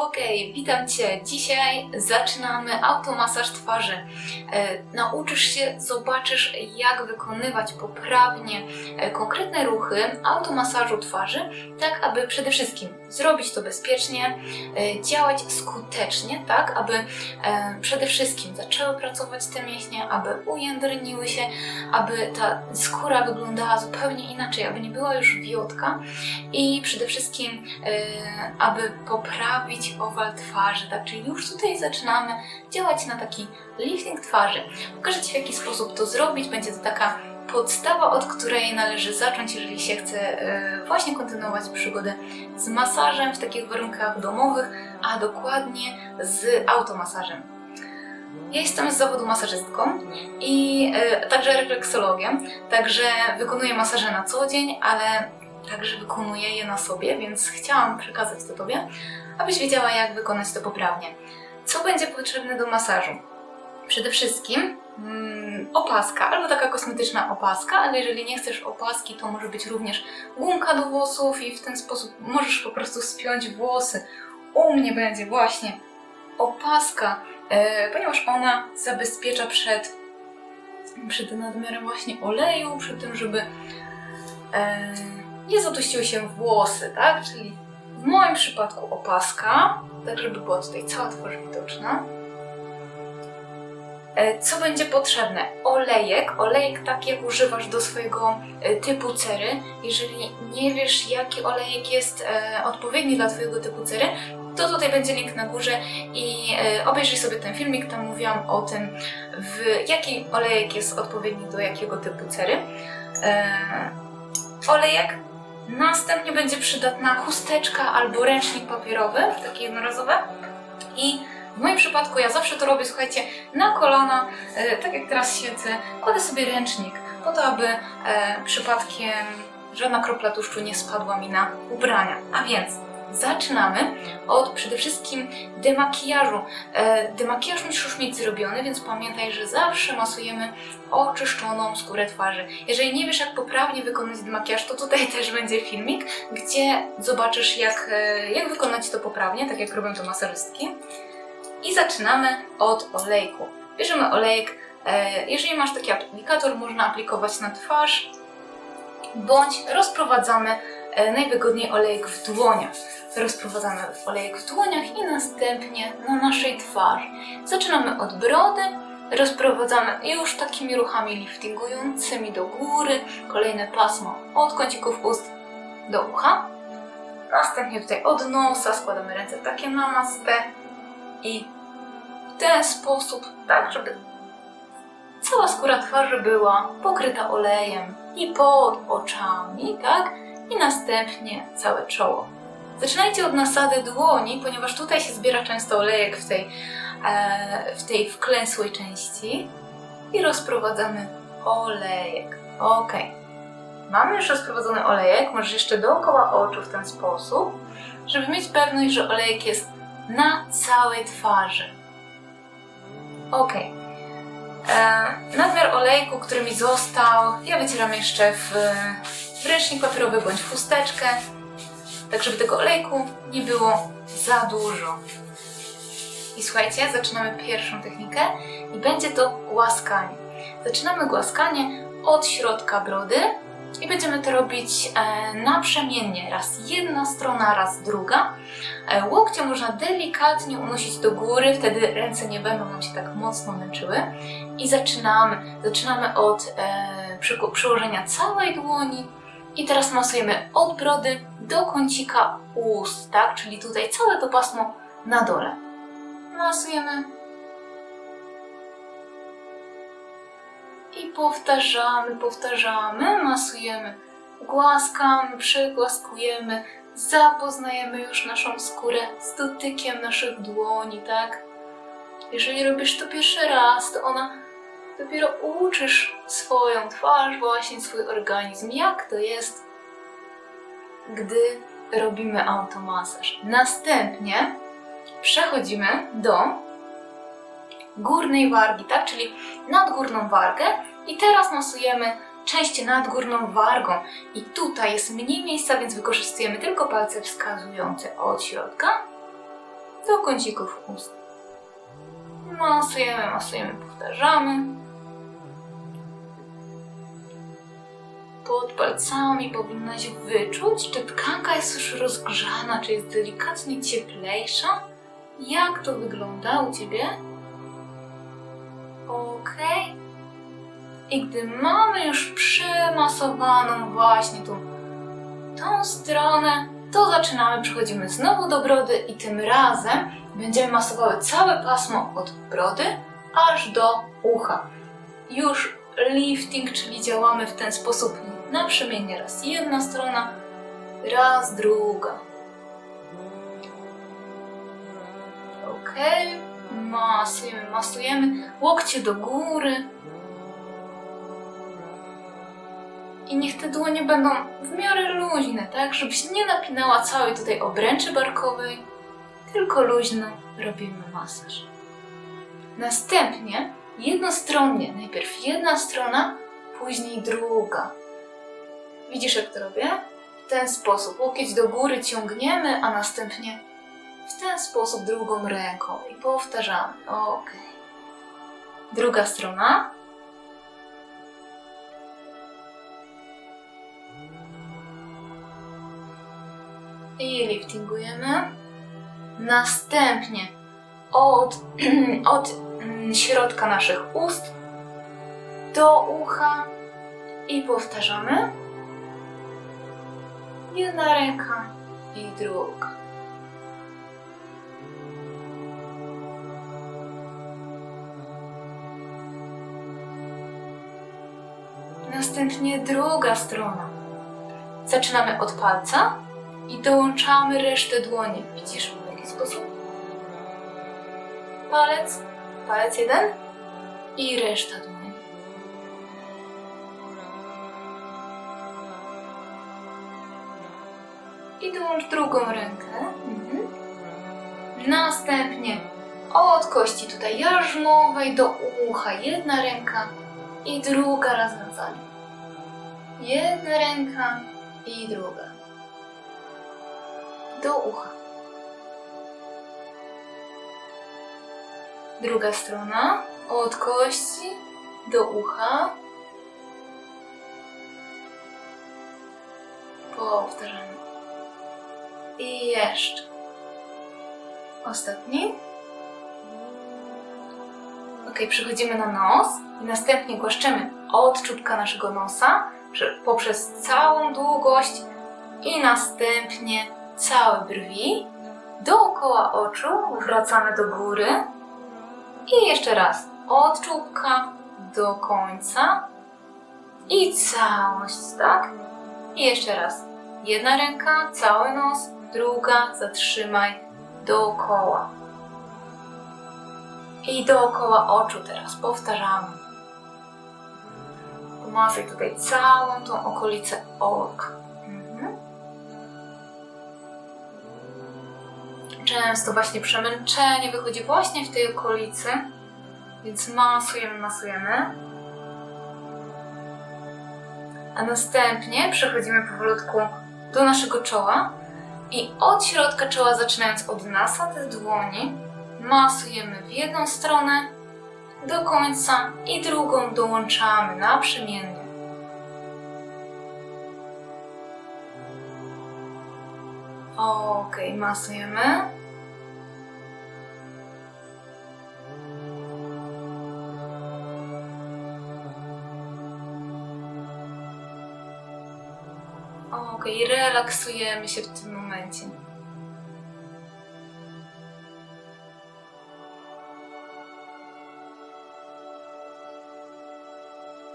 Okej, witam Cię. Dzisiaj zaczynamy automasaż twarzy. E, nauczysz się, zobaczysz jak wykonywać poprawnie e, konkretne ruchy automasażu twarzy, tak aby przede wszystkim zrobić to bezpiecznie, e, działać skutecznie, tak aby e, przede wszystkim zaczęły pracować te mięśnie, aby ujędrniły się, aby ta skóra wyglądała zupełnie inaczej, aby nie była już wiotka i przede wszystkim e, aby poprawić owal twarzy, tak? Czyli już tutaj zaczynamy działać na taki lifting twarzy. Pokażę Ci w jaki sposób to zrobić, będzie to taka podstawa, od której należy zacząć, jeżeli się chce e, właśnie kontynuować przygodę z masażem w takich warunkach domowych, a dokładnie z automasażem. Ja jestem z zawodu masażystką i e, także refleksologiem, także wykonuję masaże na co dzień, ale także wykonuję je na sobie, więc chciałam przekazać to Tobie, abyś wiedziała, jak wykonać to poprawnie. Co będzie potrzebne do masażu? Przede wszystkim mm, opaska, albo taka kosmetyczna opaska, ale jeżeli nie chcesz opaski, to może być również gumka do włosów i w ten sposób możesz po prostu spiąć włosy. U mnie będzie właśnie opaska, e, ponieważ ona zabezpiecza przed, przed nadmiarem właśnie oleju, przed tym, żeby e, nie zaduściły się włosy, tak? Czyli w moim przypadku opaska, tak żeby była tutaj cała twarz widoczna. E, Co będzie potrzebne? Olejek, olejek tak jak używasz do swojego e, typu cery. Jeżeli nie wiesz jaki olejek jest e, odpowiedni dla Twojego typu cery, to tutaj będzie link na górze i obejrzyj sobie ten filmik, tam mówiłam o tym, w jaki olejek jest odpowiedni do jakiego typu cery. Olejek, następnie będzie przydatna chusteczka albo ręcznik papierowy, takie jednorazowe i w moim przypadku ja zawsze to robię, słuchajcie, na kolana, e, tak jak teraz siedzę, kładę sobie ręcznik po to, aby e, przypadkiem żadna kropla tłuszczu nie spadła mi na ubrania. A więc zaczynamy od przede wszystkim demakijażu. E, demakijaż musisz już mieć zrobiony, więc pamiętaj, że zawsze masujemy oczyszczoną skórę twarzy. Jeżeli nie wiesz, jak poprawnie wykonać demakijaż, to tutaj też będzie filmik, gdzie zobaczysz, jak, jak wykonać to poprawnie, tak jak robią to masażystki. I zaczynamy od olejku. Bierzemy olejek. e, Jeżeli masz taki aplikator, można aplikować na twarz, bądź rozprowadzamy e, najwygodniej olejek w dłoniach. Rozprowadzamy olejek w dłoniach i następnie na naszej twarzy. Zaczynamy od brody, rozprowadzamy już takimi ruchami liftingującymi do góry, kolejne pasmo od kącików ust do ucha. Następnie tutaj od nosa składamy ręce takie namaste i ten sposób, tak żeby cała skóra twarzy była pokryta olejem i pod oczami, tak? I następnie całe czoło. Zaczynajcie od nasady dłoni, ponieważ tutaj się zbiera często olejek w tej, e, w tej wklęsłej części i rozprowadzamy olejek. Ok. Mamy już rozprowadzony olejek, możesz jeszcze dookoła oczu w ten sposób, żeby mieć pewność, że olejek jest na całej twarzy. Ok. E, nadmiar olejku, który mi został, ja wycieram jeszcze w, w ręcznik papierowy bądź w chusteczkę, tak żeby tego olejku nie było za dużo. I słuchajcie, zaczynamy pierwszą technikę i będzie to głaskanie. Zaczynamy głaskanie od środka brody i będziemy to robić e, naprzemiennie. Raz jedna strona, raz druga. E, łokcie można delikatnie unosić do góry, wtedy ręce nie będą nam się tak mocno męczyły. I zaczynamy. Zaczynamy od e, przy, przyłożenia całej dłoni i teraz masujemy od brody do kącika ust, tak? Czyli tutaj całe to pasmo na dole. Masujemy i powtarzamy, powtarzamy, masujemy, głaskamy, przygłaskujemy, zapoznajemy już naszą skórę z dotykiem naszych dłoni, tak? Jeżeli robisz to pierwszy raz, to ona dopiero uczysz swoją twarz, właśnie swój organizm, jak to jest, gdy robimy automasaż. Następnie przechodzimy do górnej wargi, tak? Czyli nadgórną wargę i teraz masujemy część nadgórną wargą. I tutaj jest mniej miejsca, więc wykorzystujemy tylko palce wskazujące od środka do kącików ust. Masujemy, masujemy, powtarzamy. Pod palcami powinnaś wyczuć, czy tkanka jest już rozgrzana, czy jest delikatnie cieplejsza. Jak to wygląda u Ciebie? I gdy mamy już przemasowaną właśnie tą, tą stronę, to zaczynamy, przechodzimy znowu do brody i tym razem będziemy masowały całe pasmo od brody aż do ucha. Już lifting, czyli działamy w ten sposób naprzemiennie. Raz jedna strona, raz druga. Ok, masujemy, masujemy, łokcie do góry. I niech te dłonie będą w miarę luźne, tak? Żebyś nie napinała całej tutaj obręczy barkowej, tylko luźno robimy masaż. Następnie jednostronnie, najpierw jedna strona, później druga. Widzisz jak to robię? W ten sposób. Łokieć do góry ciągniemy, a następnie w ten sposób drugą ręką i powtarzamy. Ok. Druga strona. I liftingujemy. Następnie od, od mm, środka naszych ust do ucha i powtarzamy. Jedna ręka i druga. Następnie druga strona. Zaczynamy od palca i dołączamy resztę dłoni. Widzisz w jaki sposób? Palec, palec jeden i reszta dłoni. I dołącz drugą rękę. Mhm. Następnie od kości tutaj jarzmowej do ucha jedna ręka i druga razem za nią. Jedna ręka i druga. Do ucha. Druga strona od kości do ucha. Powtarzamy. I jeszcze. Ostatni. Ok, przechodzimy na nos i następnie głaszczemy od czubka naszego nosa prze- poprzez całą długość i następnie całe brwi. Dookoła oczu wracamy do góry i jeszcze raz od czubka do końca i całość, tak? I jeszcze raz. Jedna ręka, cały nos, druga, zatrzymaj, dookoła. I dookoła oczu teraz powtarzamy. Pomasuj tutaj całą tą okolicę oka. Często właśnie przemęczenie wychodzi właśnie w tej okolicy, więc masujemy, masujemy. A następnie przechodzimy powolutku do naszego czoła i od środka czoła, zaczynając od nasad dłoni, masujemy w jedną stronę do końca i drugą dołączamy naprzemiennie. Ok, masujemy. Ok, relaksujemy się w tym momencie.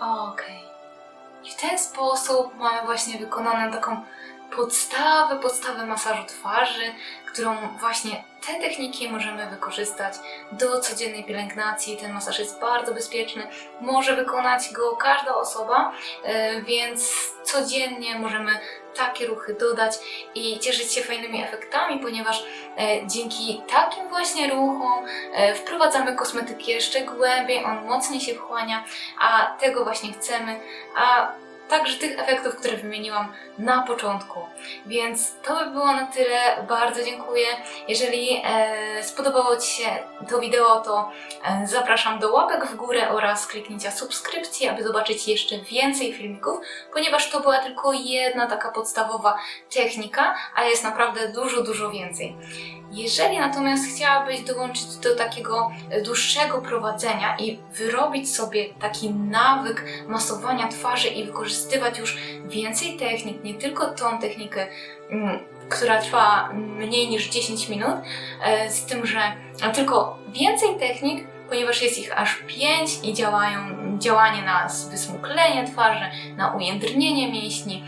Okej. I w ten sposób mamy właśnie wykonaną taką podstawę, podstawę masażu twarzy, którą właśnie te techniki możemy wykorzystać do codziennej pielęgnacji. Ten masaż jest bardzo bezpieczny, może wykonać go każda osoba, e, więc codziennie możemy takie ruchy dodać i cieszyć się fajnymi efektami, ponieważ e, dzięki takim właśnie ruchom e, wprowadzamy kosmetyki jeszcze głębiej, on mocniej się wchłania, a tego właśnie chcemy, a także tych efektów, które wymieniłam na początku. Więc to by było na tyle. Bardzo dziękuję. Jeżeli e, spodobało Ci się to wideo, to e, zapraszam do łapek w górę oraz kliknięcia subskrypcji, aby zobaczyć jeszcze więcej filmików, ponieważ to była tylko jedna taka podstawowa technika, a jest naprawdę dużo, dużo więcej. Jeżeli natomiast chciałabyś dołączyć do takiego e, dłuższego prowadzenia i wyrobić sobie taki nawyk masowania twarzy i wykorzystywać już więcej technik, nie tylko tą technikę, mm, która trwa mniej niż 10 minut, e, z tym, że tylko więcej technik, ponieważ jest ich aż 5 i działają działanie na wysmuklenie twarzy, na ujędrnienie mięśni,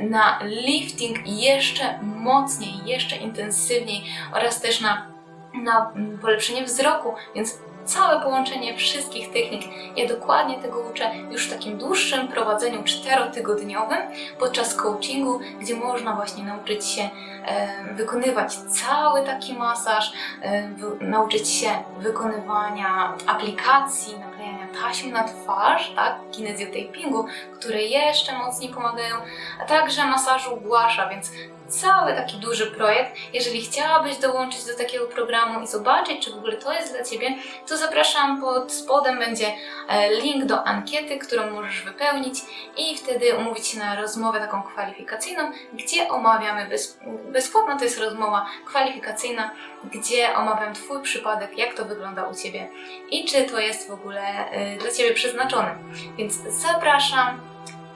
na lifting jeszcze mocniej, jeszcze intensywniej oraz też na, na polepszenie wzroku, więc całe połączenie wszystkich technik. Ja dokładnie tego uczę już w takim dłuższym prowadzeniu czterotygodniowym podczas coachingu, gdzie można właśnie nauczyć się e, wykonywać cały taki masaż, e, nauczyć się wykonywania aplikacji, naklejania taśm na twarz, tak, kinezjotapingu, które jeszcze mocniej pomagają, a także masażu głasza, więc cały taki duży projekt. Jeżeli chciałabyś dołączyć do takiego programu i zobaczyć, czy w ogóle to jest dla Ciebie, to zapraszam pod spodem będzie e, link do ankiety, którą możesz wypełnić i wtedy umówić się na rozmowę taką kwalifikacyjną, gdzie omawiamy, bez, bezpłatna to jest rozmowa kwalifikacyjna, gdzie omawiam Twój przypadek, jak to wygląda u Ciebie i czy to jest w ogóle e, dla Ciebie przeznaczone. Więc zapraszam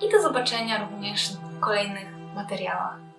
i do zobaczenia również w kolejnych materiałach.